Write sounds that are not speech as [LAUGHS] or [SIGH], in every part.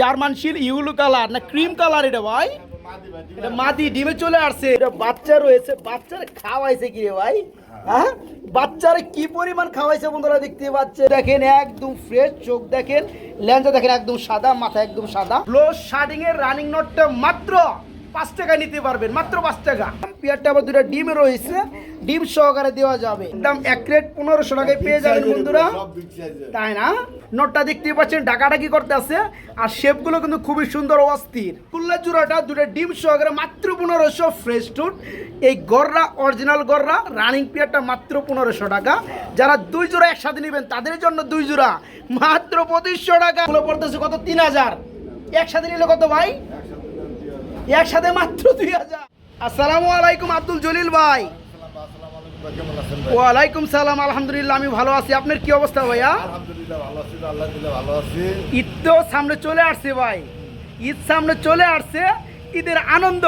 German শিল, yellow colour, না cream colour এটা ভাই? এটা মাদি, ডিমে চলে আসছে। এটা বাচ্চা রয়েছে, বাচ্চার খাওয়াইছে কি রে ভাই? হ্যাঁ? বাচ্চার কি পরিমাণ খাওয়াইছে বন্ধুরা দেখতে পাচ্ছে দেখেন, একদম ফ্রেশ চোখ দেখেন। ল্যাঞ্জা দেখেন, একদম সাদা, মাথা একদম সাদা। লো শার্টিং এর রানিং নোটটা মাত্র। পাঁচ টাকা নিতে পারবেন মাত্র পাঁচ টাকা। পেয়ারটা আবার দুটা ডিম রয়েছে ডিম সহকারে দেওয়া যাবে। একদম এক রেট পনেরোশো টাকায় পেয়ে যাবেন বন্ধুরা। তাই না? নোটটা দেখতে পাচ্ছেন ডাকাডাকি করতে আছে? আর শেপগুলো কিন্তু খুবই সুন্দর অস্থির। কুল্লা জোড়াটা দুটো ডিম সহকারে মাত্র পনেরোশো ফ্রেশ টুট এই গররা অরিজিনাল গররা রানিং পেয়ারটা মাত্র পনেরোশো টাকা। যারা দুই জোড়া একসাথে নেবেন তাদের জন্য দুই জোড়া। মাত্র পঁচিশশো টাকা। পড়তেছে কত? তিন হাজার। একসাথে নিলে কত ভাই? একসাথে মাত্র দুই হাজার। আসসালামু আলাইকুম আব্দুল জলিল ভাই? ওয়ালাইকুম সালাম আলহামদুলিল্লাহ আমি ভালো আছি। আপনার কি অবস্থা ভাইয়া? ঈদ তো সামনে চলে আসছে ভাই। ঈদ সামনে চলে আসছে ঈদের আনন্দ।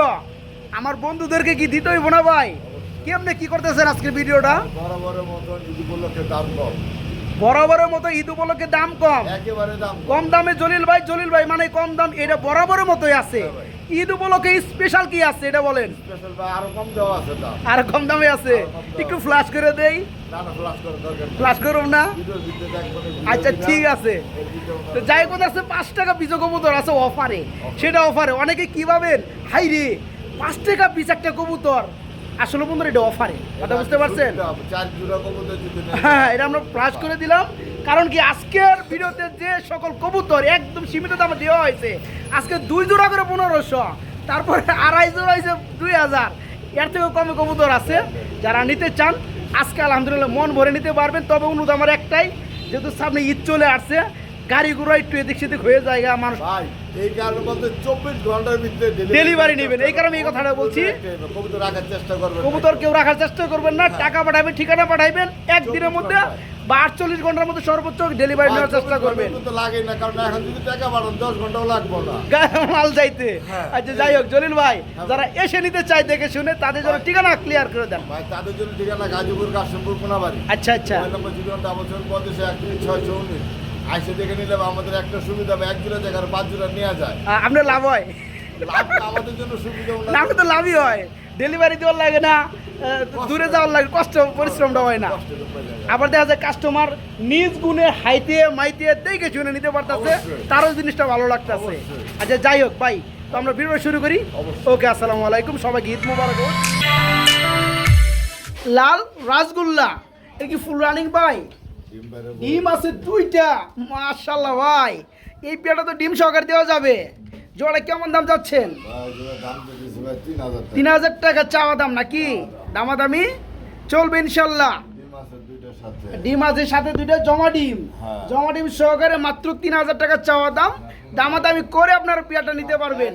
আমার বন্ধুদেরকে কি দিতে হইব না ভাই? কেমনে কি করতেছেন আজকের ভিডিওটা? বরাবরের মতন ঈদ উপলক্ষে দাম কম বরাবরের মতো ঈদ উপলক্ষে দাম কম। একেবারে দাম কম। কম দামে জলিল ভাই জলিল ভাই মানে কম দাম এটা বরাবরের মতোই আছে। ঈদ উপলক্ষে স্পেশাল কি আছে এটা বলেন? আরও কম দেওয়া আছে দাম আর কম দামে আছে? একটু ফ্লাশ করে দেই। ফ্লাশ করুন না? আচ্ছা ঠিক আছে। তো যাই কথা আছে পাঁচ টাকা পিস কবুতর আছে অফারে সেটা অফারে অনেকে কি ভাবেন? হাই রে পাঁচ টাকা পিস একটা কবুতর। আসলে বন্ধুরা এটা অফারে কথা বুঝতে পারছেন? নেন, হ্যাঁ এটা আমরা ফ্লাশ করে দিলাম। কারণ কি আজকের ভিডিওতে যে সকল কবুতর একদম সীমিত দামে দেওয়া হয়েছে আজকে দুই জোড়া করে পনেরোশো তারপরে আড়াই জোড়া হয়েছে দুই হাজার। এর থেকেও কমে কবুতর আছে যারা নিতে চান আজকে আলহামদুলিল্লাহ মন ভরে নিতে পারবেন। তবে অনুরোধ আমার একটাই যেহেতু সামনে ঈদ চলে আসছে গাড়ি ঘোড়া একটু এদিক সেদিক হয়ে যায় মানুষ এই কারণে বলতে চব্বিশ ঘণ্টার ভিতরে ডেলিভারি নেবেন। এই কারণে এই কথাটা বলছি। কবুতর রাখার চেষ্টা করবেন কবুতর কেউ রাখার চেষ্টা করবেন না টাকা পাঠাবেন ঠিকানা পাঠাইবেন একদিনের মধ্যে বা আটচল্লিশ ঘণ্টার মধ্যে সর্বোচ্চ ডেলিভারি নেওয়ার চেষ্টা করবেন। তো লাগে না কারণ এখন যদি টাকা বাড়ান দশ ঘন্টাও লাগবো না। মাল যাইতে। হ্যাঁ। আচ্ছা যাই হোক জলিল ভাই যারা এসে নিতে চায় দেখে শুনে তাদের জন্য ঠিকানা ক্লিয়ার করে দেন। ভাই তাদের জন্য ঠিকানা গাজীপুর কাশিমপুর কোনাবাড়ি। আচ্ছা আচ্ছা। নম্বর জিরো ডাবল সেভেন পঁচিশ একত্রিশ ছয়শো উনিশ আইসে দেখে নিলে আমাদের একটা সুবিধা হবে এক জোড়া জায়গার পাঁচ জোড়া নেওয়া যায়। আপনার লাভ হয়। লাভ আমাদের জন্য সুবিধা আপনি তো লাভই হয়। ডেলিভারি দেওয়ার লাগে না দূরে যাওয়ার লাগে কষ্ট পরিশ্রমটা হয় না। আবার দেখা যায় কাস্টমার নিজ গুণে হাইতে মাইতে দেখে শুনে নিতে পারতেছে তারও জিনিসটা ভালো লাগতেছে। আচ্ছা যাই হোক ভাই তো আমরা ভিডিও শুরু করি। ওকে আসসালামু আলাইকুম সবাইকে ঈদ মোবারক। লাল রাসগোল্লা এটা কি ফুল রানিং ভাই? ডিম আছে দুইটা মাশাল্লাহ ভাই। এই পেটা তো ডিম সহকারে দেওয়া যাবে। জোড়া কেমন দাম যাচ্ছেন? তিন হাজার টাকা। চাওয়া দাম নাকি? দামাদামি? চলবে ইনশাল্লাহ। ডিম আছে সাথে। দুইটা জমা ডিম। হ্যাঁ। জমা ডিম সহকারে মাত্র তিন হাজার টাকা চাওয়া দাম। দামাদামি করে আপনারা পেয়াটা নিতে পারবেন।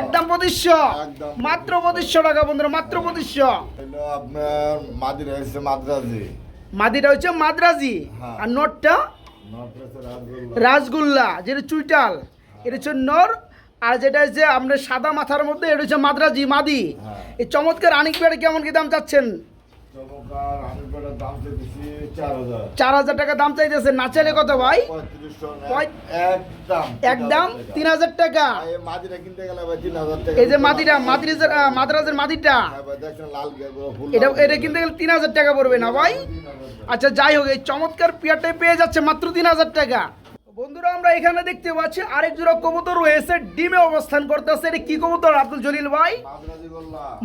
একদম পঁচিশশো। মাত্র পঁচিশশো টাকা বন্ধুরা মাত্র পঁচিশশো। আপনার মাদির হয়েছে মাদ্রাজি। মাদিটা হচ্ছে মাদ্রাজি। হ্যাঁ। আর নটটা রাসগোল্লা যেটা চুইটাল। এটা হচ্ছে নর আর যেটা হচ্ছে আপনার সাদা মাথার মধ্যে এটা হচ্ছে মাদ্রাজি মাদি। হ্যাঁ। এই চমৎকার আনিক পেয়ারে কেমন কি দাম চাচ্ছেন? চার হাজার। টাকা দাম চাইতেছে না চাইলে কত ভাই? একদম তিন হাজার টাকা। এই যে মাদিরা মাদ্রাজের মাদ্রাজের মাদিটা। হ্যাঁ এটা এটা কিনতে গেলে তিন হাজার টাকা পড়বে না ভাই। আচ্ছা যাই হোক এই চমৎকার পেয়ারটাই পেয়ে যাচ্ছে মাত্র তিন হাজার টাকা। বন্ধুরা আমরা এখানে দেখতে পাচ্ছি আরেক জোড়া কবুতর রয়েছে ডিমে অবস্থান করতেছে। এটা কি কবুতর আব্দুল জলিল ভাই?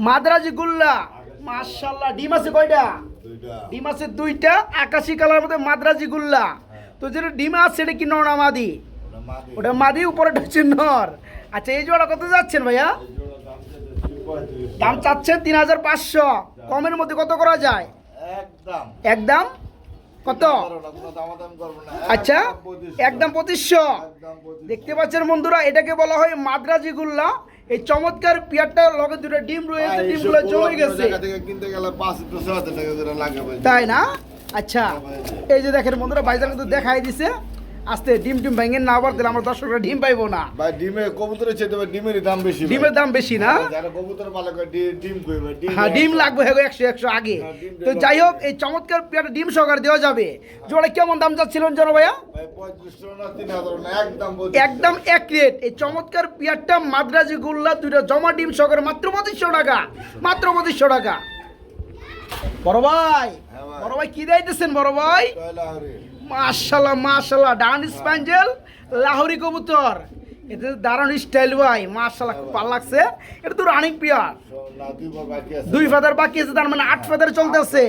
মাদ্রাজি গুল্লা। মাশাল্লাহ ডিম আছে কয়টা? ডিম আছে দুইটা আকাশি কালার মধ্যে মাদ্রাজি গুল্লা। তো যেটা ডিম আছে সেটা কি নর না মাদি? ওটা মাদি। উপরে হচ্ছে নর। আচ্ছা এই জোড়া কত যাচ্ছেন ভাইয়া? দাম দাম চাচ্ছেন তিন হাজার পাঁচশো। কমের মধ্যে কত করা যায়? একদম। একদম? কত। আচ্ছা একদম পঁচিশশো। দেখতে পাচ্ছেন বন্ধুরা এটাকে বলা হয় মাদ্রাজি গুল্লা এই চমৎকার পিয়ারটা লগে দুটো ডিম রয়েছে ডিম ডিমগুলো জমে গেছে। তাই না আচ্ছা এই যে দেখেন বন্ধুরা বাইজার কিন্তু দেখাই দিছে আস্তে ডিম ডিম ভেঙে না আবার দিলে আমার দর্শকরা ডিম পাইবো না। ভাই ডিমে কবুতরের চেয়ে তবে ডিমেরই দাম বেশি ডিমের দাম বেশি না? যারা কবুতর পালক ডিম কইবে হ্যাঁ ডিম লাগবে হ্যাঁ একশো একশো আগে। হ্যাঁ, তো যাই হোক এই চমৎকার পেয়ারটা ডিম সহকারে দেওয়া যাবে। জোড়া কেমন দাম যাচ্ছিলেন জানো ভাইয়া একদম একদম এক রেট। এই চমৎকার পেয়ারটা মাদ্রাজি গোল্লা দুইটা জমা ডিম সহকারে মাত্র পঁচিশশো টাকা। মাত্র পঁচিশশো টাকা। বড় ভাই হ্যাঁ বড় ভাই কি দিতেছেন বড় ভাই। মাশাল্লাহ মাশাল্লাহ ডান স্প্যাঞ্জেল লাহোরি কবুতর। এটা দারুণ স্টাইল ভাই মাশাল্লাহ খুব ভালো লাগছে। এটা তো রানিং না, দুই ফাদার বাকি আছে তার মানে আট ফাদার চলতেছে।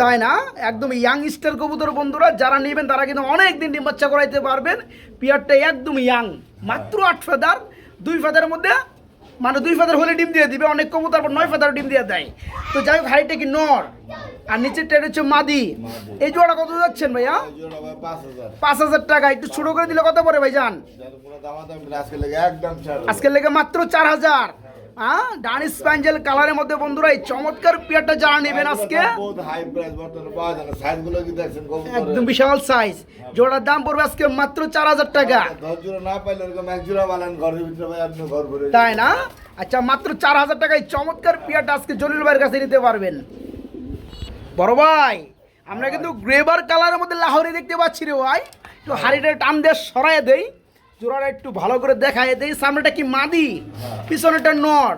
তাই না? একদম ইয়াং স্টার কবুতর বন্ধুরা যারা নেবেন তারা কিন্তু অনেক দিন ডিম বাচ্চা করাইতে পারবেন। পিয়ারটা একদম ইয়াং মাত্র আট ফাদার দুই ফেদারের মধ্যে মানে দুই ফাদার হলে ডিম দিয়ে দিবে অনেক কবুতর তারপর নয় ফেদার ডিম দিয়ে দেয়। তো যাই হোক হাইটটা কি নর? আর নিচের টাইট হচ্ছে মাদি। এই জোড়া কত যাচ্ছেন ভাইয়া? পাঁচ হাজার। টাকা একটু ছোট করে দিলে কত পরে ভাই যান আজকে লেগে মাত্র চার হাজার। হ্যাঁ? ডান স্প্যাঞ্জেল কালারের মধ্যে বন্ধুরা এই চমৎকার পিয়ারটা যারা নেবেন আজকে? একদম বিশাল সাইজ জোড়ার দাম পড়বে আজকে মাত্র চার হাজার টাকা। ভরে তাই না? আচ্ছা মাত্র চার হাজার টাকায় চমৎকার পিয়ারটা আজকে জলিল ভাইয়ের কাছে নিতে পারবেন। বড় ভাই আমরা কিন্তু গ্রেবার কালারের মধ্যে লাহোরি দেখতে পাচ্ছি রে ভাই। একটু হাড়িটা টান দিয়ে সরাই দেই। জোড়াটা একটু ভালো করে দেখাই দেই সামনেটা কি মাদি? পিছনেটা নট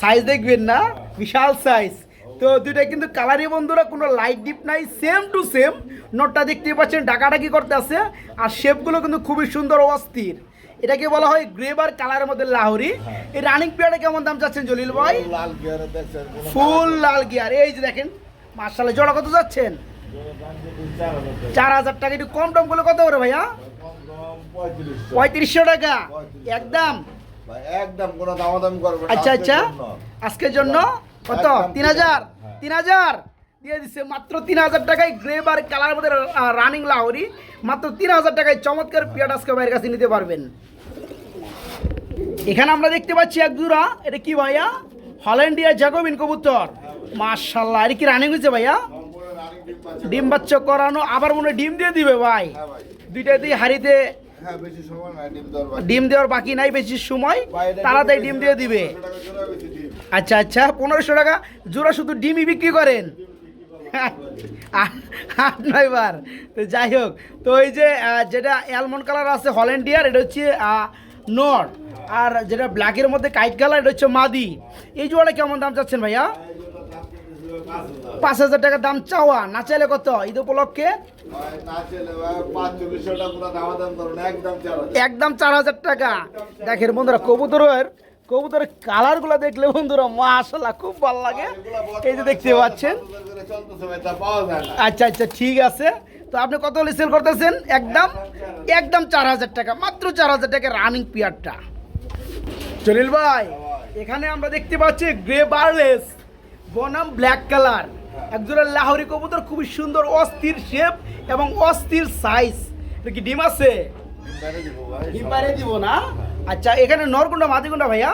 সাইজ দেখবেন। না? বিশাল সাইজ তো দুইটা কিন্তু কালারি বন্ধুরা কোনো লাইট ডিপ নাই সেম টু সেম নোটটা দেখতে পাচ্ছেন ডাকাডাকি করতে আছে। আর শেপগুলো কিন্তু খুবই সুন্দর অস্থির। এটাকে বলা হয় গ্রেবার কালারের মধ্যে লাহরি। এই রানিং পেয়ারটা কেমন দাম চাচ্ছেন জলিল ভাই? ফুল লাল গিয়ার এই যে দেখেন মার্শাল্লাহ জোড়া কত যাচ্ছেন চার হাজার টাকা। একটু কম টম করলে কত করে ভাইয়া? পঁয়ত্রিশশো। টাকা? একদম? একদম কোনো দামাদামি করবেন না, আচ্ছা আজকের আচ্ছা। জন্য। আজকের জন্য? কত? তিন হাজার? হ্যাঁ। তিন হাজার? দিয়ে দিচ্ছে মাত্র তিন হাজার টাকায় গ্রে বার কালার মধ্যে রানিং লাহরি। মাত্র তিন হাজার টাকায় চমৎকার পিয়াট আজকে ভাইয়ের কাছে নিতে পারবেন। এখানে আমরা দেখতে পাচ্ছি এক দুরা এটা কি ভাইয়া? হল্যান্ডিয়া জ্যাকোবিন কবুতর। মার্শাল্লাহ এটা কি রানিং হয়েছে ভাইয়া? ডিম। বাচ্চা করানো আবার মনে ডিম দিয়ে দিবে ভাই। দুইটা দিয়ে হাড়িতে ডিম দেওয়ার বাকি। নাই বেশি সময় তাড়াতাড়ি ডিম দিয়ে দিবে 500 টাকা জোড়া বেশি ডিম। আচ্ছা আচ্ছা পনেরোশো টাকা জোড়া শুধু ডিমই বিক্রি করেন আট নয় তো যাই হোক তো এই যে যেটা অ্যালমন্ড কালার আছে হল্যান্ডিয়ার এটা হচ্ছে নর আর যেটা ব্ল্যাকের মধ্যে কাইট কালার এটা হচ্ছে মাদি এই জোড়াটা কেমন দাম চাচ্ছেন ভাইয়া এই জোড়ার দাম কিন্তু ছিল পাঁচ হাজার। টাকা দাম চাওয়া না চাইলে কত? ঈদ উপলক্ষে? একদম চার হাজার। টাকা। দেখেন বন্ধুরা কবুতরের কবুতরের কালারগুলো দেখলে বন্ধুরা মাশাল্লাহ খুব ভালো লাগে। এই যে দেখতে পাচ্ছেন। আচ্ছা আচ্ছা ঠিক আছে। তো আপনি কত হলে সেল করতেছেন? একদম একদম চার হাজার। টাকা মাত্র চার হাজার টাকা রানিং পিয়ারটা জলিল ভাই এখানে আমরা দেখতে পাচ্ছি গ্রে বার্লেস বনাম ব্ল্যাক কালার একজোড়া লাহোরি কবুতর খুবই সুন্দর অস্থির শেপ এবং অস্থির সাইজ এটা কি ডিম আছে? ডিম বাইরে দিব না? আচ্ছা এখানে নরকুন্ডা মাদিকুন্ডা ভাইয়া?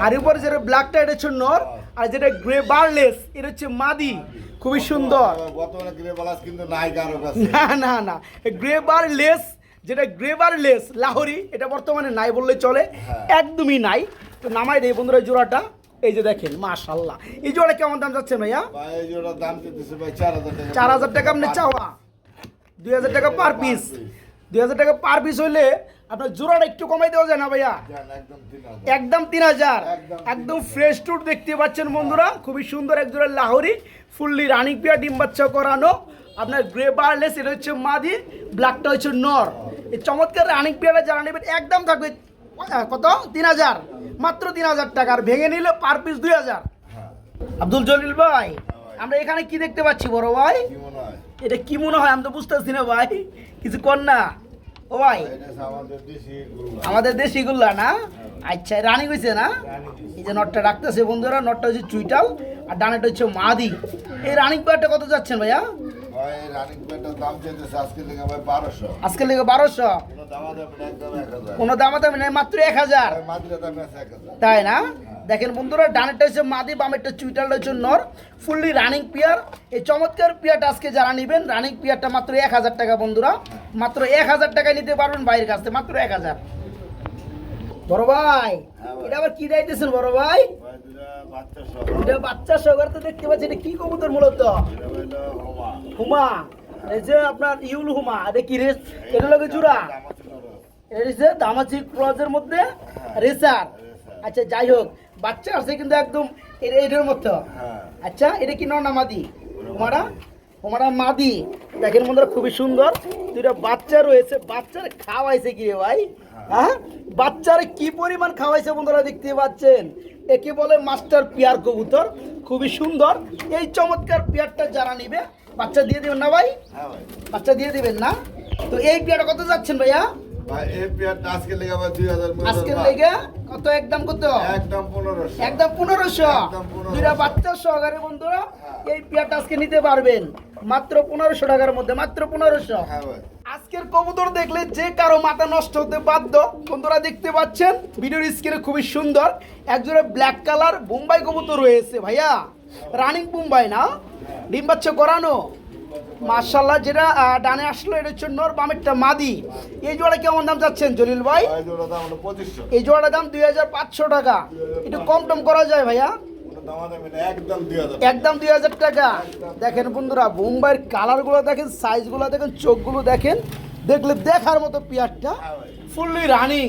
হাড়ির উপরে যেটা ব্ল্যাকটা এটা হচ্ছে নর আর যেটা গ্রে বার্লেস এটা হচ্ছে মাদি। খুবই সুন্দর। গ্রে না না না। গ্রেবার লেস যেটা গ্রেবার লেস লাহোরি এটা বর্তমানে নাই বললে চলে। হ্যাঁ। একদমই নাই। তো নামাই দেয় বন্ধুরা জোড়াটা। এই যে দেখেন মাশাল্লাহ এই জোড়া কেমন দাম যাচ্ছে ভাইয়া? ভাই এই জোড়ার দাম চেয়েছে ভাই চার হাজার টাকা চার হাজার টাকা আপনি চাওয়া? দুই হাজার টাকা পার পিস দুই হাজার টাকা পার পিস হইলে আপনার জোড়াটা একটু কমাই দেওয়া যায় না ভাইয়া? একদম তিন হাজার। একদম ফ্রেশ টুট দেখতে পাচ্ছেন বন্ধুরা। খুবই সুন্দর এক জোড়া লাহোরি ফুললি রানিং পিয়া ডিম বাচ্চা করানো। আপনার গ্রে বারলেস এটা হচ্ছে মাদি ব্ল্যাকটা হচ্ছে নর। এই চমৎকার রানিং পিয়াটা যারা নেবেন একদম থাকবে কত? তিন হাজার। মাত্র তিন হাজার টাকা, আর ভেঙে নিলে পার পিস দুই হাজার। হ্যাঁ আব্দুল জলিল ভাই, আমরা এখানে কি দেখতে পাচ্ছি বড় ভাই? হয় এটা কি মনে হয়? আমি তো বুঝতেছি না ভাই। কিছু কর না। ও ভাই, আমাদের দেশি গুল্লা না? আচ্ছা রানিং হয়েছে না? এই যে নটটা রাখতেছে বন্ধুরা, নটটা হচ্ছে চুইটাল, আর ডানাটা হচ্ছে মাদি। এই রানিং পেয়ারটা কত যাচ্ছেন ভাইয়া? আজকে বারোশো। লেগে বারোশো? কোনো দামা দাম নেই মাত্র এক হাজার। এক তাই না? দেখেন বন্ধুরা ডানেরটা হচ্ছে মাদি বামেরটা চুইটালটা হচ্ছে নর। ফুললি রানিং পিয়ার এই চমৎকার পিয়ারটা আজকে যারা নেবেন রানিং পিয়ারটা মাত্র এক হাজার টাকা বন্ধুরা। মাত্র এক হাজার টাকায় নিতে পারবেন বাইরের কাছ থেকে মাত্র এক হাজার। বড় ভাই এটা আবার কি বড় ভাই? এটা বাচ্চা সহকারে তো দেখতে পাচ্ছি এটা কি কবুতর মূলত? হুমা। এই যে আপনার ইউল হুমা এটা কি রেস এটা লাগে জুড়া? এটা হচ্ছে দামাচি ক্রজের মধ্যে রেসার। আচ্ছা যাই হোক বাচ্চা আছে কিন্তু একদম এটা এটার মতো। আচ্ছা এটা কি নর না মাদি? হুমারা? হুমারা মাদি। দেখেন বন্ধুরা খুবই সুন্দর। দুইটা বাচ্চা রয়েছে বাচ্চার খাওয়াইছে কি রে ভাই? হ্যাঁ? বাচ্চার কি পরিমাণ খাওয়াইছে বন্ধুরা দেখতে পাচ্ছেন? একে বলে মাস্টার পিয়ার কবুতর খুবই সুন্দর। এই চমৎকার পিয়ারটা যারা নিবে বাচ্চা দিয়ে দিবেন না ভাই? বাচ্চা দিয়ে দিবেন না? তো এই পিয়ারটা কত যাচ্ছেন ভাইয়া? আজকে দুই হাজার আজকের লেগে কত? একদম কত? একদম পনেরোশো। একদম পনেরোশো। একদম 1500 দুইটা বাচ্চা সহকারে বন্ধুরা এই পেয়ারটা আজকে নিতে পারবেন। মাত্র পনেরোশো টাকার মধ্যে মাত্র পনেরোশো। হ্যাঁ ভাই। আজকের কবুতর দেখলে যে কারও মাথা নষ্ট হতে বাধ্য বন্ধুরা দেখতে পাচ্ছেন ভিডিওর স্ক্রিনে খুবই সুন্দর একজোড়া ব্ল্যাক কালার বোম্বাই কবুতর রয়েছে ভাইয়া। রানিং বোম্বাই না? ডিম বাচ্চা করানো মার্শাল্লাহ যেটা ডানে আসলো এটা হচ্ছে নর বামেরটা মাদি। এই জোড়া কেমন দাম যাচ্ছেন জলিল ভাই? ভাই জোড়া দাম এই জোড়াটার দাম দুই হাজার পাঁচশো টাকা। একটু কম টম করা যায় ভাইয়া? একদম দুই হাজার টাকা। দেখেন বন্ধুরা বোম্বাইয়ের কালারগুলো দেখেন সাইজগুলো দেখেন চোখগুলো দেখেন দেখলে দেখার মতো পেয়ারটা ফুললি রানিং।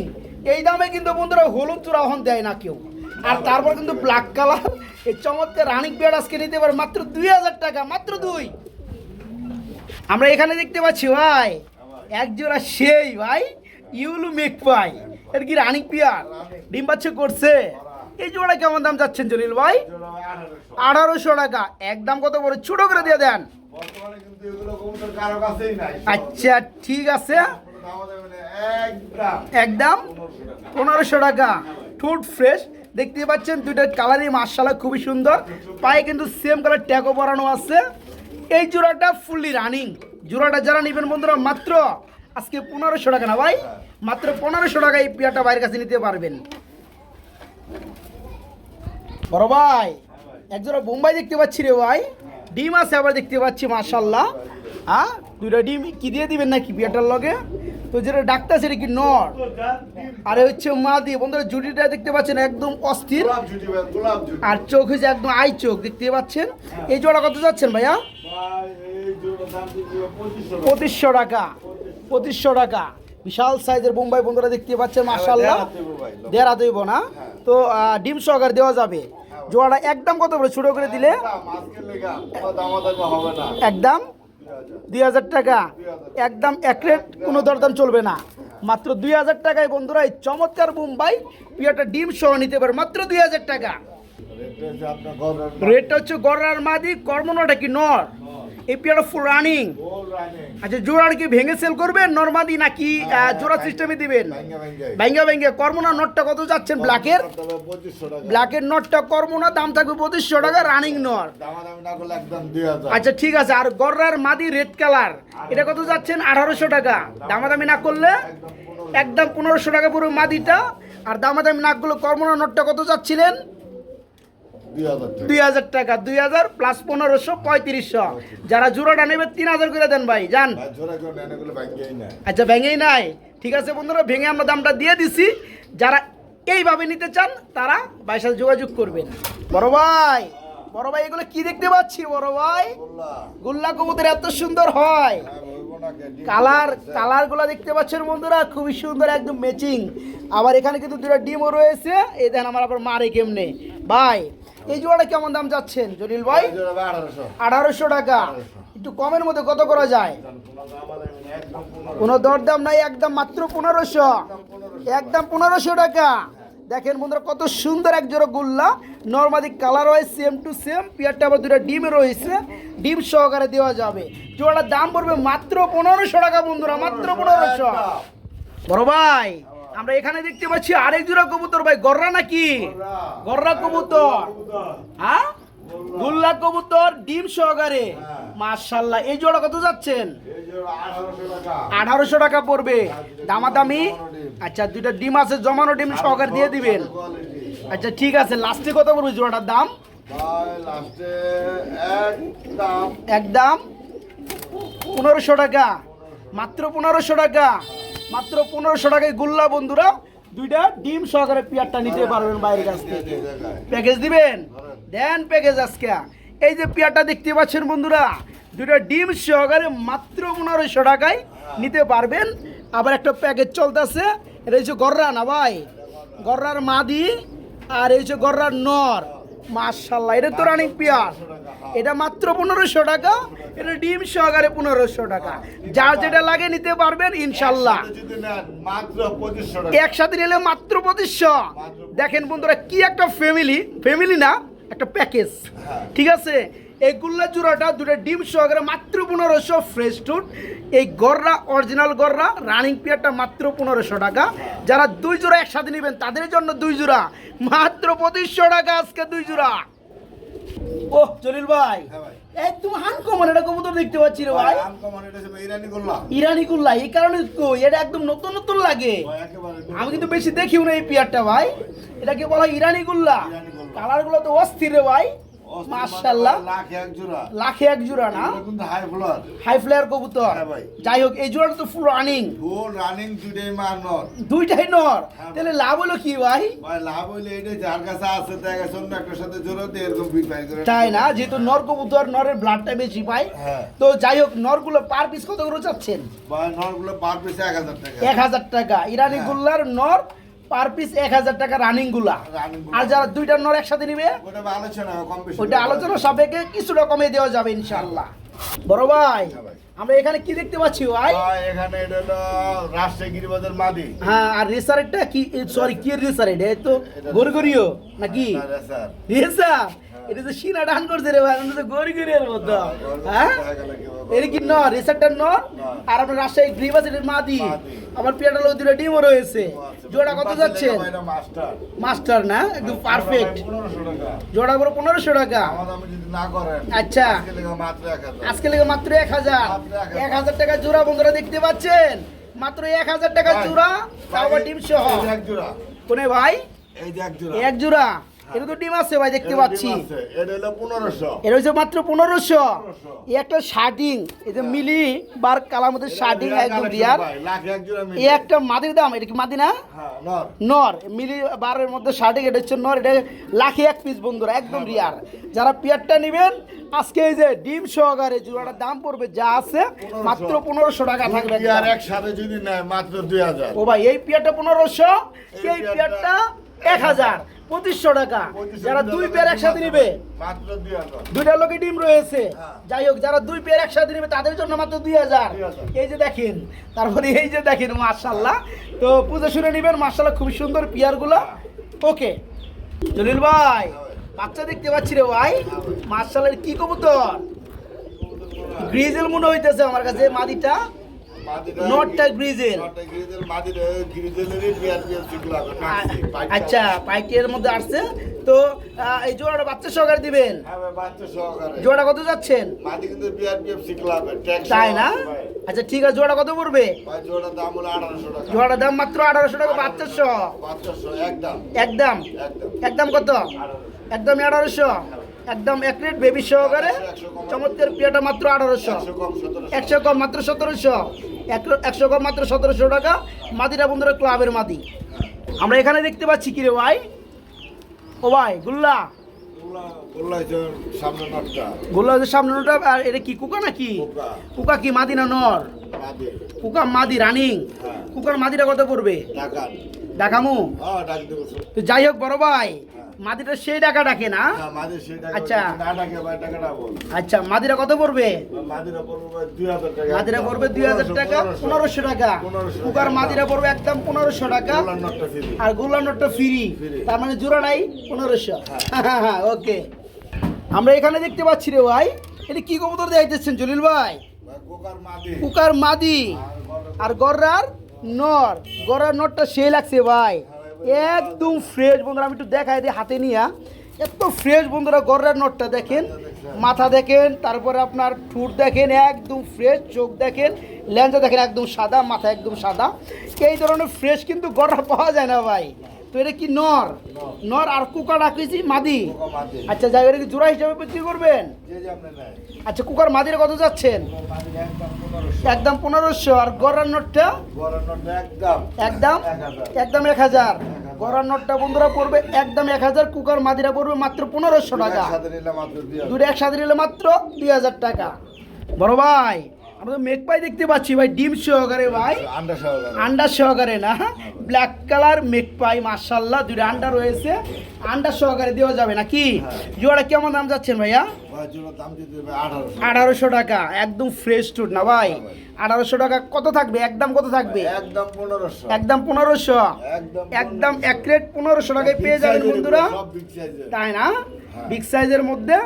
এই দামে কিন্তু বন্ধুরা হলুদ চূড়া এখন দেয় না কেউ। আর তারপর কিন্তু ব্ল্যাক কালার এই চমৎকার রানিং পেয়ার আজকে নিতে পারে মাত্র দুই হাজার টাকা মাত্র দুই। আমরা এখানে দেখতে পাচ্ছি ভাই একজোড়া সেই ভাই ইউলু মেক পাই। এটা কি রানিং পিয়ার ডিম বাচ্চা করছে। এই জোড়া কেমন দাম যাচ্ছেন জলিল ভাই? আঠারোশো টাকা। একদম কত বড় ছোট করে দিয়ে দেন। আচ্ছা ঠিক আছে। দাম দাম। একদম পনেরোশো টাকা। ঠোঁট ফ্রেশ দেখতে পাচ্ছেন দুইটার কালারই মার্শাল্লাহ খুবই সুন্দর। পায়ে কিন্তু সেম কালার ট্যাগও পরানো আছে। এই জোড়াটা ফুললি রানিং জোড়াটা যারা নেবেন বন্ধুরা মাত্র আজকে পনেরোশো টাকা না ভাই? মাত্র পনেরোশো টাকা এই পেয়ারটা বাইরের কাছে নিতে পারবেন। বড় ভাই। একজোড়া বোম্বাই দেখতে পাচ্ছি রে ভাই। ডিম আছে আবার দেখতে পাচ্ছি মার্শাল্লাহ হ্যাঁ দুইটা ডিম কি দিয়ে দিবেন নাকি পেয়ারটার লগে? তো যেটা ডাক্তার সেটা কি নর? আরে হচ্ছে মা দিয়ে বন্ধুরা জুটিটা দেখতে পাচ্ছেন একদম অস্থির। আর চোখ হচ্ছে একদম আই চোখ দেখতে পাচ্ছেন? এই জোড়া কত যাচ্ছেন ভাইয়া? পঁচিশশো টাকা। পঁচিশশো টাকা। বিশাল সাইজের বোম্বাই বন্ধুরা দেখতে পাচ্ছেন মার্শাল্লাহ দেড় হইব না? তো ডিম সহকার দেওয়া যাবে। জোড়াটা একদম কত করে ছোটো করে দিলে? একদম দুই হাজার টাকা। একদম এক রেট কোনো দরদাম চলবে না। মাত্র দুই হাজার টাকায় বন্ধুরা এই চমৎকার বোম্বাই পিয়াটা ডিম সহ নিতে পারে। মাত্র দুই হাজার টাকা। রেটটা হচ্ছে গড়ার মাদি কর্মনাটা কি নর? এই পিয়াটা ফুল রানিং আচ্ছা জোড়ার কি ভেঙে সেল করবেন নর্মাদি নাকি আহ, জোড়া সিস্টেমে দিবেন? ভাঙ্গা ভাঙ্গা কর্মনা নটটা কত যাচ্ছেন ব্ল্যাকের? ব্ল্যাকের নটটা কর্মনা দাম থাকবে পঁচিশশো টাকা রানিং নর দামাদামি না করলে একদম দুই হাজার। আচ্ছা ঠিক আছে আর গররার মাদি রেড কালার এটা কত যাচ্ছেন? আঠারোশো টাকা। দামাদামি না করলে একদম পনেরোশো। টাকা পুরো মাদিটা। আর দামাদামি না করলে কর্মনা নটটা কত যাচ্ছিলেন? দুই হাজার টাকা। দুই হাজার প্লাস পনেরোশো পঁয়ত্রিশশো। যারা জোড়াটা নেবে তিন হাজার করে দেন ভাই যান আচ্ছা ভেঙেই নাই। ঠিক আছে বন্ধুরা ভেঙে আমরা দামটা দিয়ে দিছি। যারা এইভাবে নিতে চান তারা ভাইয়ের সাথে যোগাযোগ করবেন। বড় ভাই বড় ভাই এগুলো কি দেখতে পাচ্ছি বড় ভাই? গোল্লা। কবুতর এত সুন্দর হয়। হ্যাঁ কালার। কালারগুলো দেখতে পাচ্ছেন বন্ধুরা খুবই সুন্দর একদম ম্যাচিং আবার এখানে কিন্তু দুটো ডিমও রয়েছে। এই দেখেন আমার আবার মারে কেমনে। ভাই এই জোড়াটা কেমন দাম যাচ্ছেন জলিল ভাই? আঠারোশো। টাকা। একটু কমের মধ্যে কত করা যায়? কোনো দরদাম নাই একদম মাত্র পনেরোশো। একদম পনেরোশো টাকা। দেখেন বন্ধুরা কত সুন্দর এক জোড়া গুল্লা। নর্মালি কালার হয় সেম টু সেম পেয়ারটা আবার দুটো ডিম রয়েছে। ডিম সহকারে দেওয়া যাবে। জোড়াটার দাম পড়বে মাত্র পনেরোশো টাকা বন্ধুরা মাত্র পনেরোশো। বড় ভাই আমরা এখানে দেখতে পাচ্ছি আরেক জোড়া কবুতর ভাই। গররা নাকি? গররা কবুতর। হ্যাঁ? গুল্লা কবুতর ডিম সহকারে। মার্শাল্লাহ এই জোড়া কত যাচ্ছেন? আঠারোশো টাকা। পড়বে। দামাদামি? আচ্ছা দুইটা ডিম আছে জমানো ডিম সহকারে দিয়ে দিবেন। আচ্ছা ঠিক আছে। লাস্টে কত পড়বে জোড়াটার দাম? একদম। পনেরোশো টাকা। মাত্র পনেরোশো টাকা। মাত্র পনেরোশো টাকায় গুল্লা বন্ধুরা, দুইটা ডিম সহকারে পেয়ারটা নিতে পারবেন বাইরের কাছ থেকে। প্যাকেজ দিবেন? দেন প্যাকেজ আজকে। এই যে পেয়ারটা দেখতে পাচ্ছেন বন্ধুরা দুটো ডিম সহকারে মাত্র পনেরোশো টাকায় নিতে পারবেন। আবার একটা প্যাকেজ চলতেছে, এটা হচ্ছে গররা না ভাই? গররার মাদি আর এই হচ্ছে গররার নর। মার্শাল্লাহ এটা তো রানিং পেয়ার এটা মাত্র পনেরোশো টাকা এটা ডিম সহকারে পনেরোশো টাকা। যার যেটা লাগে নিতে পারবেন ইনশাল্লাহ। মাত্র একসাথে নিলে মাত্র পঁচিশশো। দেখেন বন্ধুরা কি একটা ফ্যামিলি ফ্যামিলি না একটা প্যাকেজ ঠিক আছে? এই গুল্লা জোড়াটা দুটো ডিম সহকারে মাত্র পনেরোশো ফ্রেশ ফুড এই গররা অরিজিনাল গররা রানিং পেয়ারটা মাত্র পনেরোশো টাকা। যারা দুই জোড়া একসাথে নেবেন তাদের জন্য দুই জোড়া। মাত্র পঁচিশশো টাকা আজকে দুই জোড়া। ওহ জলিল ভাই। একদম আনকমন এটা কবুতর দেখতে পাচ্ছি রে ভাই। আম এটা ইরানি কুল্লা ইরানি কুল্লা এই কারণে তো এটা একদম নতুন নতুন লাগে। আমি কিন্তু বেশি দেখিও না এই পিয়ারটা ভাই। এটাকে বলা হয় ইরানি গুল্লা কালারগুলো কালারগুলো তো অস্থির রে ভাই। মাশাআল্লাহ। এক জোড়া। লাখে এক জোড়া না? কিন্তু হাই ফ্লোর হাই ফ্লেয়ার কবুতর। যাই হোক এই জোড়াটা তো ফুল রানিং ফুল রানিং দুইটাই মার নর। দুইটাই নর? তাহলে লাভ হলো কি ভাই? ভাই লাভ হইলে এটা যার কাছে আছে দেখা গেছে অন্য একটার সাথে জোড়া দিয়ে এরকম বিট বাই করে। তাই না? যেহেতু নর কবুতর নরের ব্লাডটা বেশি পায় হ্যাঁ। তো যাই হোক নরগুলো পার পিস কত করে চাচ্ছেন? ভাই নরগুলো পার এক হাজার টাকা। এক হাজার টাকা। ইরানি হ্যাঁ। গুল্লার নর পার পিস এক হাজার টাকা রানিংগুলা আর যারা দুইটা নর একসাথে নিবে ওটা আলোচনা সাপেক্ষে কিছুটা কমে দেওয়া যাবে ইনশাল্লাহ বড় ভাই হ্যাঁ ভাই। আমরা এখানে কি দেখতে পাচ্ছি ভাই? এখানে এটা হলো রাষ্ট্রীয় গিরিবাজার মাদি। হ্যাঁ আর রেসারেটটা কি? সরি কি রেসারেট? এই তো গরগরিও নাকি? রেসার? এটা তো সিনা ডান করছে রে ভাই তো গরগরিয়ার মতো। হ্যাঁ এটা কি নর? রেসারটা নর? আর আপনার রাজশাহী গ্রিবাস এর মাদি। মাদি। আমার পিয়াটা লোক দুটো ডিমও রয়েছে। জোড়া কত যাচ্ছেন মাস্টার না? একদম পারফেক্ট জোড়া করে পনেরোশো টাকা। আচ্ছা। আজকে লেগে মাত্র এক হাজার। এক হাজার। টাকা জোড়া বন্ধুরা দেখতে পাচ্ছেন? মাত্র এক হাজার টাকা জোড়া তাও ডিম সহ। এক জোড়া। কোনে ভাই? এই এক জোড়া। এক জোড়া। এটা তো ডিম আছে ভাই দেখতে পাচ্ছি। এটা হচ্ছে মাত্র পনেরোশো। এই একটা শার্টিং এই যে মিলি বার কালার মধ্যে শার্টিং একদম রিয়ার এই একটা মাদির দাম এটা কি মাদি না? হ্যাঁ নর। মিলি বারের মধ্যে শার্টিং এটা হচ্ছে নর এটা লাখে এক পিস বন্ধুরা একদম রিয়ার। যারা পিয়ারটা নেবেন আজকে এই যে ডিম সহকারে জোড়াটার দাম পড়বে যা আছে মাত্র পনেরোশো টাকা থাকবে আর একসাথে যদি নেয় মাত্র দুই হাজার। ও ভাই এই পিয়ারটা পনেরোশো এই পিয়ারটা এক হাজার। পঁচিশশো টাকা। যারা দুই পেয়ার একসাথে নিবে। দুইটা লোকে ডিম রয়েছে। হ্যাঁ। যাই হোক যারা দুই পেয়ার একসাথে নিবে তাদের জন্য মাত্র দুই হাজার। এই যে দেখেন তারপরে এই যে দেখেন মার্শাল্লাহ তো পুজো শুনে নেবেন মার্শাল্লাহ খুব সুন্দর পিয়ারগুলো ওকে জলিল ভাই বাচ্চা দেখতে পাচ্ছি রে ভাই। মার্শাল্লাহ কি কবুতর? গ্রিজেল মনে হইতেছে আমার কাছে মাদিটা- নটটা গ্রিজেল। আচ্ছা পাইকের মধ্যে আসছে। তো এই জোড়াটা বাচ্চা সহকারে দিবেন? হ্যাঁ। জোড়া কত যাচ্ছেন? তাই না? আচ্ছা ঠিক আছে জোড়া কত পড়বে? জোড়ার দাম হলো 1800 টাকা। জোড়াটার দাম মাত্র আঠারোশো টাকা বাচ্চা সহ একদম। একদম। একদম। কত? একদম আঠারোশো? একদম এক প্লেট বেবি সহকারে। চমৎকার পিয়াটা মাত্র আঠারোশো। 100 কম, 1700 একশো কম মাত্র সতেরোশো। একশো কম মাত্র সতেরোশো টাকা। মাদিটা বন্ধুরা ক্লাবের মাদি। আমরা এখানে দেখতে পাচ্ছি কি রে ভাই? ও ভাই গুল্লা। গোল্লা- গোল্লা হচ্ছে সামনে আর এটা কি কুকা নাকি? কুকা। কি মাদি না নর? মাদি, কুকা মাদি রানিং। হ্যাঁ। কুকার মাদিটা কত পড়বে? হ্যাঁ, যাই হোক বড় ভাই। মাদিটা সেই টাকা ডাকে না? হ্যাঁ, আচ্ছা। আচ্ছা মাদিরা কত পড়বে? মাদিরা পড়বে ভাই 2000 টাকা। মাদিরা পড়বে দুই হাজার টাকা পনেরোশো। টাকা। কুকার মাদিরা পড়বে একদম পনেরোশো টাকা। আর গোল্লার নোটটা ফ্রি। তার মানে জোড়া নাই পনেরোশো। হ্যাঁ। ওকে। আমরা এখানে দেখতে পাচ্ছি রে ভাই এটা কি কবুতর দেখাইতেছেন জলিল ভাই। কুকার মাদি। আর গররার নর। গররার নরটা সেই লাগছে ভাই। একদম ফ্রেশ বন্ধুরা, আমি একটু দেখাই দিই হাতে নিয়া। এত ফ্রেশ বন্ধুরা, গড়ের নটটা দেখেন, মাথা দেখেন, তারপরে আপনার ঠুট দেখেন, একদম ফ্রেশ চোখ দেখেন ল্যাঞ্জা দেখেন, একদম সাদা, মাথা একদম সাদা। এই ধরনের ফ্রেশ কিন্তু গররা পাওয়া যায় না ভাই। তো এটা কি নর? নর। আর কুকা রাখেছি মাদি। আচ্ছা যাই এটা কি জোড়া হিসাবে বিক্রি করবেন। আচ্ছা কুকার মাদির কত যাচ্ছেন? একদম পনেরোশো। আর গড়ার নোটটা? একদম। একদম? এক হাজার। গড়ার নোটটা বন্ধুরা পড়বে একদম এক হাজার। কুকার মাদিরা পড়বে মাত্র পনেরোশো টাকা। একসাথে নিলে মাত্র 2000 দুটো একসাথে নিলে মাত্র দুই হাজার টাকা। বড় ভাই আমরা তো মেঘ দেখতে পাচ্ছি ভাই। ডিম সহকারে ভাই। আন্ডা সহকারে। আন্ডার সহকারে না ব্ল্যাক কালার মেঘ পাই মার্শাল্লাহ দুটো আন্ডা রয়েছে। আন্ডার সহকারে দেওয়া যাবে নাকি? জোড়া কেমন দাম যাচ্ছেন ভাইয়া? ভাই জোড়া দাম দিতে হবে 1800 আঠারোশো টাকা একদম ফ্রেশ টুট না ভাই? আঠারোশো টাকা কত থাকবে? একদম কত থাকবে? একদম 1500 একদম পনেরোশো? একদম এক রেট পনেরোশো টাকায় পেয়ে যাবেন বন্ধুরা। তাই না? হ্যাঁ। বিগ সাইজের মধ্যে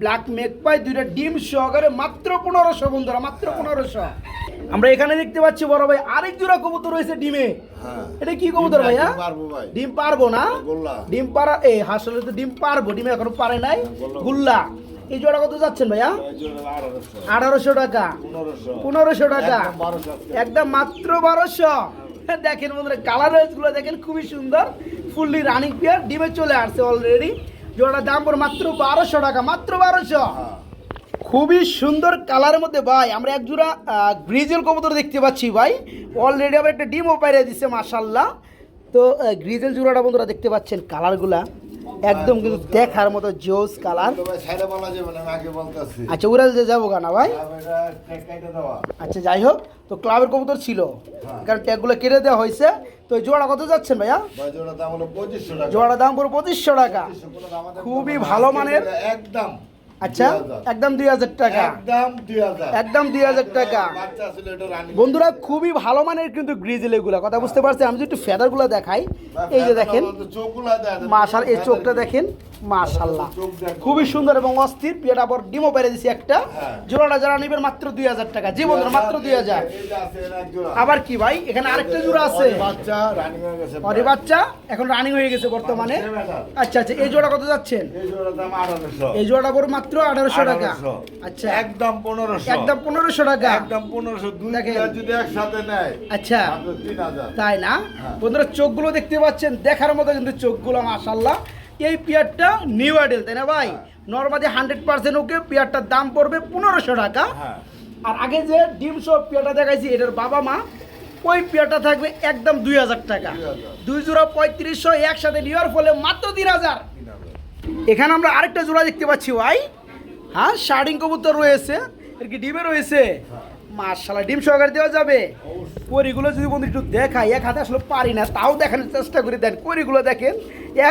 ব্ল্যাক মেক পাই দুইটা ডিম সহকারে মাত্র পনেরোশো বন্ধুরা মাত্র পনেরোশো। আমরা এখানে দেখতে পাচ্ছি বড় ভাই আরেক জোড়া কবুতর রয়েছে ডিমে। হ্যাঁ। এটা কি কবুতর ভাইয়া? ডিম পারব ভাই। ডিম পারব না? ডিম পারা এই হাসলে তো ডিম পারব ডিম এখনও পারে নাই। গুল্লা এই জোড়া কত যাচ্ছেন ভাইয়া? ভাই জোড়া 1800 আঠারোশো টাকা। পনেরোশো। টাকা। একদম 1200 একদম মাত্র বারোশো। দেখেন বন্ধুরা কালারগুলো দেখেন খুবই সুন্দর। ফুললি রানিং পেয়ার ডিমে চলে আসছে অলরেডি জোড়ার দাম পড়ে মাত্র বারোশো টাকা, মাত্র বারোশো। খুবই সুন্দর কালারের মধ্যে ভাই, আমরা এক জোড়া গ্রিজেল কবুতর দেখতে পাচ্ছি ভাই। অলরেডি আবার একটা ডিমও পাইরে দিছে মাশাল্লাহ তো গ্রিজেল জোড়াটা বন্ধুরা দেখতে পাচ্ছেন, কালারগুলা। একদম কিন্তু দেখার মতো জোস কালার। না আচ্ছা উড়াল যে যাব গানা ভাই? আচ্ছা যাই হোক তো ক্লাবের কবুতর ছিল। কারণ ট্যাগুলো কেটে দেওয়া হয়েছে। তো জোড়া কত যাচ্ছেন ভাইয়া? ভাই জোড়া দাম হলো 2500 টাকা। জোড়া দাম পুরো পঁচিশশো টাকা। 2500 কোনো দাম আমাদের খুবই ভালো মানের। একদম। আচ্ছা একদম দুই হাজার টাকা। একদম দুই হাজার। টাকা। বন্ধুরা খুবই ভালো মানের কিন্তু গ্রিজেল এগুলো। কথা বুঝতে পারছি আমি যদি একটু ফেদারগুলো দেখাই এই যে দেখেন মাসার এই চোখটা দেখেন। মাশাল্লাহ খুবই সুন্দর এবং অস্থির পিয়াটা আবার ডিমও পেরে দিছি একটা। হ্যাঁ। জোড়াটা যারা নেবেন মাত্র দুই হাজার টাকা। জি বন্ধুরা মাত্র দুই হাজার। আবার কি ভাই? এখানে আরেকটা জোড়া আছে। বাচ্চা রানী হয়ে গেছে অরে বাচ্চা এখন রানিং হয়ে গেছে বর্তমানে। আচ্ছা আচ্ছা এই জোড়া কত যাচ্ছেন? এই জোড়ার দাম 1800 এই জোড়াটা পড়ে মাত্র আঠারোশো টাকা। আচ্ছা। একদম 1500 একদম পনেরোশো টাকা। একদম 1500 দুই যদি একসাথে নেয় আচ্ছা। তাই না? হ্যাঁ। বন্ধুরা চোখগুলো দেখতে পাচ্ছেন দেখার মতো কিন্তু চোখগুলো মাশাল্লাহ এই পেয়ারটা নিউ আইডেল তাই না ভাই? নর্মালি হান্ড্রেড পার্সেন্ট ওকে পেয়ারটার দাম পড়বে পনেরোশো টাকা। হ্যাঁ। আর আগে যে ডিম সব পেয়ারটা দেখাইছি এটার বাবা মা ওই পেয়ারটা থাকবে একদম দুই হাজার টাকা। দুই জোড়া পঁয়ত্রিশশো একসাথে নেওয়ার ফলে মাত্র তিন হাজার। এখানে আমরা আরেকটা জোড়া দেখতে পাচ্ছি ভাই। হ্যাঁ শার্টিং কবুতর রয়েছে এর কি ডিমে রয়েছে? মার্শাল্লাহ ডিম সহকারে দেওয়া যাবে। করিগুলো যদি বন্ধু একটু দেখাই এক হাতে আসলে পারি না তাও দেখানোর চেষ্টা করে। দেন করিগুলো দেখেন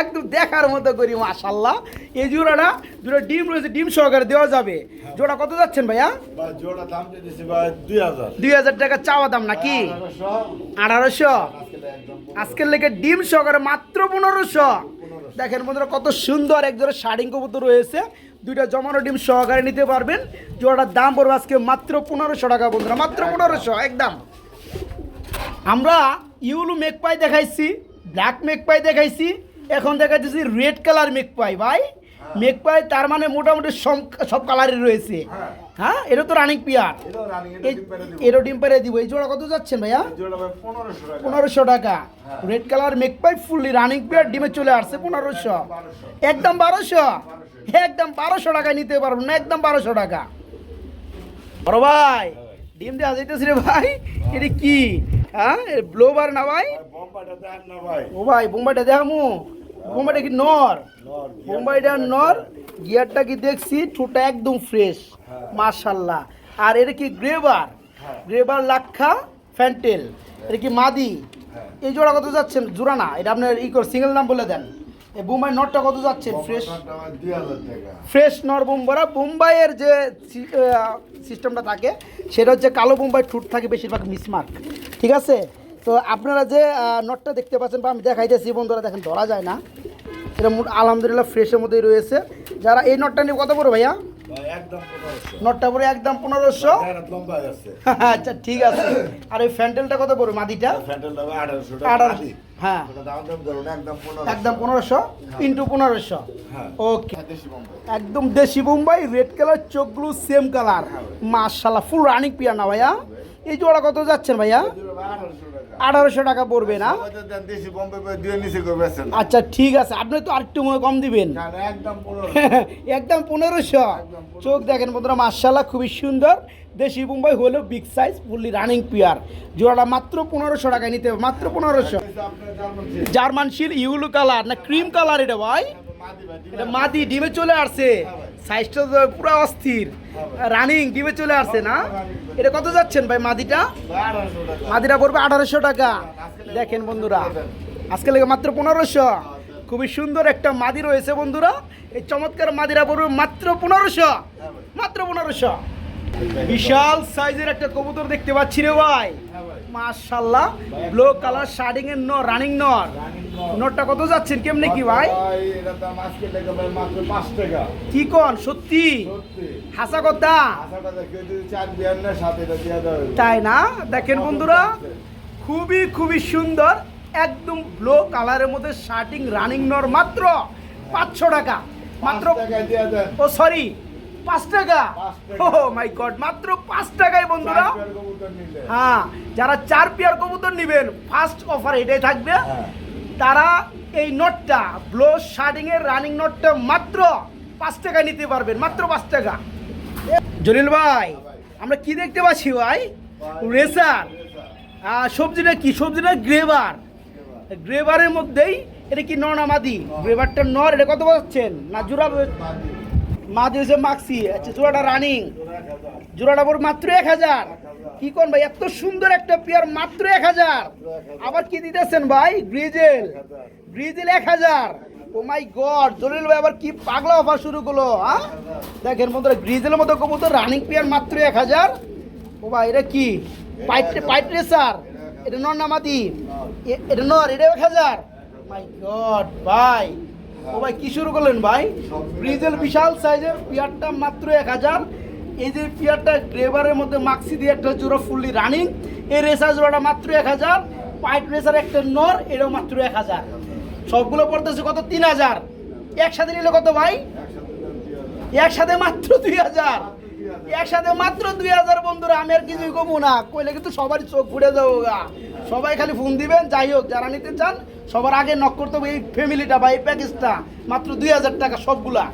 একদম দেখার মতো করি মাশাল্লাহ এই জোড়াটা দুটো ডিম রয়েছে ডিম সহকারে দেওয়া যাবে। জোড়া কত যাচ্ছেন ভাইয়া? বা জোড়া দাম দিয়ে দিছি ভাই 2000 দুই হাজার টাকা চাওয়া দাম নাকি? 1800 আঠারোশো। আজকের লেগে ডিম সহকারে মাত্র পনেরোশো। দেখেন বন্ধুরা কত সুন্দর এক জোড়া শাড়িং কবুতর রয়েছে। দুইটা জমানো ডিম সহকারে নিতে পারবেন। জোড়াটার দাম পড়বে আজকে মাত্র পনেরোশো টাকা বন্ধুরা মাত্র পনেরোশো একদম। আমরা ইউলু মেক পাই দেখাইছি ব্ল্যাক মেক পাই দেখাইছি এখন দেখাইতেছি রেড কালার মেক পাই ভাই মেক পাই তার মানে মোটামুটি সব- সব কালারই রয়েছে। হ্যাঁ। হ্যাঁ এটা তো রানিং পিয়ার এরও ডিম পেরে দিব। এই জোড়া কত যাচ্ছেন ভাইয়া? জোড়া ভাই 1500 টাকা। পনেরোশো টাকা। রেড কালার মেক পাই ফুললি রানিং পিয়ার ডিমে চলে আসছে পনেরোশো। একদম বারোশো। একদম বারোশো টাকায় নিতে পারব না একদম বারোশো টাকা। বড় ভাই ডিম দেওয়া যাইতেছি রে ভাই এটা কি? হ্যাঁ ব্লোবার না ভাই? ও ভাই বোম্বাইটা দেখামু। বোম্বাইটা কি নর? বোম্বাইটা নর গিয়ারটা কি দেখছি? ঠোঁটা একদম ফ্রেশ মার্শাল্লাহ আর এটা কি গ্রেবার গ্রেবার লাক্ষা ফ্যান্টেল এটা কি মাদি? হ্যাঁ। এই জোড়া কত যাচ্ছেন? জোড়া না এটা আপনার ই করে সিঙ্গেল নাম বলে দেন। এই বোম্বাই নটটা কত যাচ্ছে? ফ্রেশ বোম্বাইটা ভাই 2000 টাকা। ফ্রেশ নর বোম্বারা বোম্বাইয়ের যে সিস্টেমটা থাকে সেটা হচ্ছে কালো বোম্বাই ঠুট থাকে বেশিরভাগ মিসমার্ক। ঠিক আছে? তো আপনারা যে নটটা দেখতে পাচ্ছেন বা আমি দেখাইতেছি বন্ধুরা দেখেন ধরা যায় না। এটা আলহামদুলিল্লাহ ফ্রেশের মধ্যেই রয়েছে। যারা এই নটটা নিয়ে কত পড়ো ভাইয়া। ভাই একদম 1500 নটটা পরে একদম পনেরোশো। [LAUGHS] আচ্ছা ঠিক আছে। আর ওই ফ্যান্ডেলটা কত পড়বে মাদিটা? ফ্যান্টেলটা ভাই 1800 টাকা আঠারো আদি। হ্যাঁ একদম পনেরোশো ইন্টু পনেরোশো। হ্যাঁ। ওকে দেশি বোম্বাই। একদম দেশি বোম্বাই রেড কালার চোখগুলো সেম কালার মাশাল্লাহ ফুল রানিং পিয়ানা ভাইয়া। এই জোড়া কত যাচ্ছেন ভাইয়া? আঠারোশো টাকা পড়বে না? আচ্ছা ঠিক আছে। আপনি তো আরেকটু মনে কম দিবেন। [LAUGHS] একদম পনেরোশো। চোখ দেখেন বন্ধুরা মার্শাল্লাহ খুবই সুন্দর। দেশি মুম্বাই হলো big size fully running pair জোড়াটা মাত্র পনেরোশো টাকায় নিতে হবে মাত্র পনেরোশো। জার্মান। শিল ইউলো কালার না ক্রিম কালার এটা ভাই ভাই, এটা মাদি ডিমে চলে আসছে। সাইজটা তো পুরো অস্থির। রানিং ডিমে চলে আসছে না? এটা কত যাচ্ছেন ভাই মাদিটা। মাদিরা পড়বে আঠারোশো টাকা। দেখেন বন্ধুরা। আজকে লেগে মাত্র পনেরোশো। খুবই সুন্দর একটা মাদি রয়েছে বন্ধুরা। এই চমৎকার মাদিরা পড়বে মাত্র পনেরোশো। মাত্র পনেরোশো। বিশাল সাইজের একটা কবুতর দেখতে পাচ্ছি রে ভাই। মাশাল্লাহ ব্লু কালার শার্টিং এর নর রানিং নর নরটা কত যাচ্ছেন? কেমনে কি ভাই? এটার দাম আজকে লেগে ভাই মাত্র পাঁচ টাকা। কি কন? সত্যি? সত্যি। হাসা কথা? আশা করা কেউ যদি চার বিয়ার নেয়, সাথে এটা দিয়ে হবে। তাই না? দেখেন বন্ধুরা খুবই খুবই সুন্দর একদম ব্লু কালারের মধ্যে শার্টিং রানিং নর মাত্র পাঁচশো টাকা। মাত্র। ও সরি পাঁচ টাকা। ও। মাই গড মাত্র পাঁচ টাকায় বন্ধুরা। হ্যাঁ যারা চার পেয়ার কবুতর নেবেন ফার্স্ট অফার এটাই থাকবে। হ্যাঁ। তারা এই নটটা ব্লো শার্টিং এর রানিং নটটা মাত্র পাঁচ টাকা নিতে পারবেন মাত্র পাঁচ টাকা। জলিল ভাই আমরা কি দেখতে পাচ্ছি ভাই? রেসার। আর সবজিটা কি? সবজিটা গ্রেভার গ্রেভারের মধ্যেই এটা কি নর্নামাদি গ্রেভারটা নর এটা কত পাচ্ছেন না জোড়া মাদি হচ্ছে মাক্সি আচ্ছা জোড়াটা রানিং জোড়াটা পড়বে মাত্র এক হাজার। কি কোন ভাই, এত সুন্দর একটা পেয়ার মাত্র এক হাজার। আবার কি দিতেছেন ভাই? গ্রিজেল গ্রিজেল এক হাজার। ও মাই গড জলিল ভাই আবার কি পাগলা অফার শুরু করল হ্যাঁ দেখেন বন্ধুরা গ্রিজেলের মতো কবুতর রানিং পেয়ার মাত্র এক হাজার। ও ভাই, এটা কি? পাইট পাইট রেসার এটা নর নামাদি এটা নর এটা এক হাজার। মাই গড ভাই। ও ভাই, কি শুরু করলেন ভাই? ব্রিজের বিশাল সাইজের পিয়ারটা মাত্র এক হাজার। এই যে পিয়ারটা গ্রেভারের মধ্যে মাক্সি দিয়ে একটা জোড়া ফুললি রানিং। এই রেসার জোড়াটা মাত্র এক হাজার। পাইট রেসার একটা নর, এটাও মাত্র এক হাজার। সবগুলো পড়তেছে কত? তিন হাজার। একসাথে নিলে কত ভাই? একসাথে মাত্র দুই হাজার। একসাথে মাত্র দুই হাজার বন্ধুরা, আমি আর কিছুই কমু না। কইলে কিন্তু সবারই চোখ ঘুরে যাব গা। সবাই খালি ফোন দিবেন, যাই হোক, যারা নিতে চান, সবার আগে নক করতে হবে এই ফ্যামিলিটা বা এই প্যাকেজটা। মাত্র দুই হাজার টাকা সবগুলা।